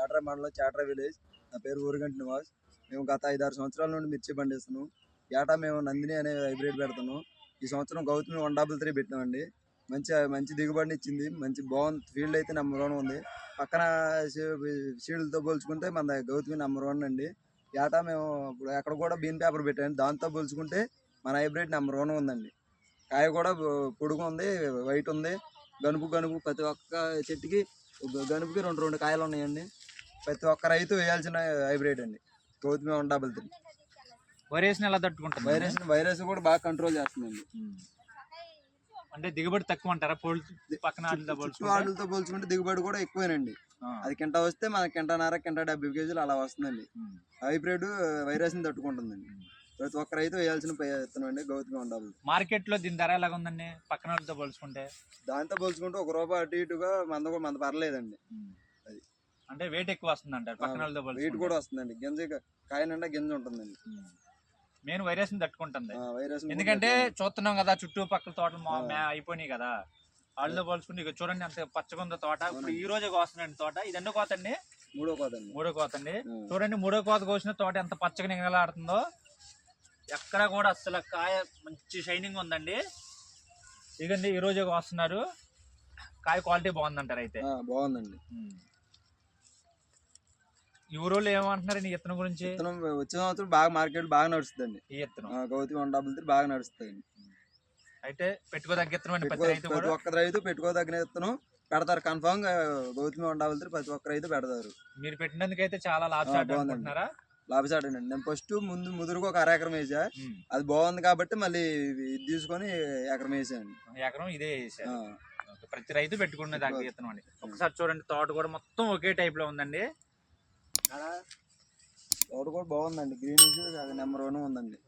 చాట్రా మండలం చాట్రా విలేజ్. నా పేరు ఊరుగంటి నివాస్. మేము గత ఐదారు సంవత్సరాల నుండి మిర్చి పండిస్తున్నాం. ఏటా మేము నందిని అనే హైబ్రిడ్ పెడుతున్నాం. ఈ సంవత్సరం గౌతమి వన్ డబుల్ త్రీ పెట్టినామండి. మంచి మంచి దిగుబడిని ఇచ్చింది. మంచి బాగుంది. ఫీల్డ్ అయితే నెంబర్ వన్ ఉంది. పక్కన షీల్డ్తో పోల్చుకుంటే మన గౌతమి నెంబర్ వన్ అండి. ఏటా మేము ఇప్పుడు ఎక్కడ కూడా బీన్ పేపర్ పెట్టాము దాంతో పోల్చుకుంటే మన హైబ్రిడ్ నెంబర్ వన్ ఉందండి. కాయ కూడా పొడుగు ఉంది వైట్ ఉంది. గనుపు గనుపు ప్రతి ఒక్క చెట్టుకి గనుపుకి రెండు రెండు కాయలు ఉన్నాయండి. ప్రతి ఒక్క రైతు వేయాల్సిన హైబ్రిడ్ అండి. Gautami one double three virus ఎలా తట్టుకుంటుంది? వైరస్ వైరస్ కూడా బాగా కంట్రోల్ చేస్తుందండి. అంటే దిగుబడి తక్కువ అంటారా పక్కన వాటితో పోల్చుకుంటే? వాటితో పోల్చుకుంటే దిగుబడి కూడా ఎక్కువేనండి. అది కింట వస్తే మన కింటన్నర కింట డెబ్బై కేజీలు అలా వస్తుందండి. హైబ్రిడ్ వైరస్ని తట్టుకుంటుందండి. ప్రతి ఒక్క రైతు వేయాల్సిన ప్రయత్నం అండి గౌతమి డబల్ మార్కెట్లో దీని ధర ఎలాగ ఉందండి? పక్కన వాళ్ళతో పోల్చుకుంటే? దాంతో పోల్చుకుంటే ఒక రూపాయి అటు ఇటుగా మంద కూడా మంద పర్లేదండి. అంటే వెయిట్ ఎక్కువ వస్తుంది అంటారు పక్కన వాళ్ళతో వెయిట్ కూడా వస్తుందండి. గింజ కాయ నిండా గింజ ఉంటుందండి. మెయిన్ వైరస్ని తట్టుకుంటుంది. ఆ, వైరస్ని కూడా ఎందుకంటే చూస్తున్నాం కదా చుట్టూ పక్కల తోటలు మా- అయిపోయినాయి కదా. వాళ్ళతో పోల్చుకుంటే ఇక చూడండి అంత పచ్చగా ఉందో తోట. ఇప్పుడు ఈ రోజే కోస్తున్నాండి తోట. ఇది ఎన్నో కోత అండి మూడో కోదండి మూడో కోత అండి. చూడండి మూడో కోత కోసిన తోట ఎంత పచ్చగా నిగలాడుతుందో ఎక్కడ కూడా అసలు కాయ మంచి షైనింగ్ ఉందండి. ఇదండి ఈ రోజే కోస్తున్నారు. కాయ క్వాలిటీ బాగుందంటారు అయితే. బాగుందండి. ఉమ్. ఊరోళ్ళు ఏమంటున్నారు ఈ ఇత్తనం గురించి? విత్తనం వచ్చే సంవత్సరం బాగా మార్కెట్ బాగా నడుస్తుందండి. ఈ ఇత్తనం. ఆ, గౌతమి వన్ డబుల్ త్రీ బాగా నడుస్తుంది అయితే పెట్టుకోదగ్గ ఇత్తనం అండి ప్రతి పెట్టుకో రైతు ప్రతి కూడా. ఒక్క రైతు పెట్టుకోదగిన విత్తనం పెడతారు. కన్ఫామ్గా గౌతమి త్రీ ప్రతి ఒక్క రైతు పెడతారు. మీరు పెట్టినందుకైతే చాలా లాభసాటి బాగుందండి. అనుకుంటున్నారా? లాభసాటండి నేను ఫస్ట్ ముందు ముదురుకు ఒక అర ఎకరం వేసా. ఉమ్. అది బాగుంది కాబట్టి మళ్ళీ ఇది తీసుకొని ఎకరం వేసాను. ఎకరం ఇదే వేసారు. ప్రతి రైతు పెట్టుకునే దానికి విత్తనం అండి. ఒకసారి చూడండి తోట కూడా మొత్తం ఒకే టైప్లో ఉందండి. తోట కూడా బాగుందండి. గ్రీనిష్ అది నెంబర్ వన్ ఉందండి.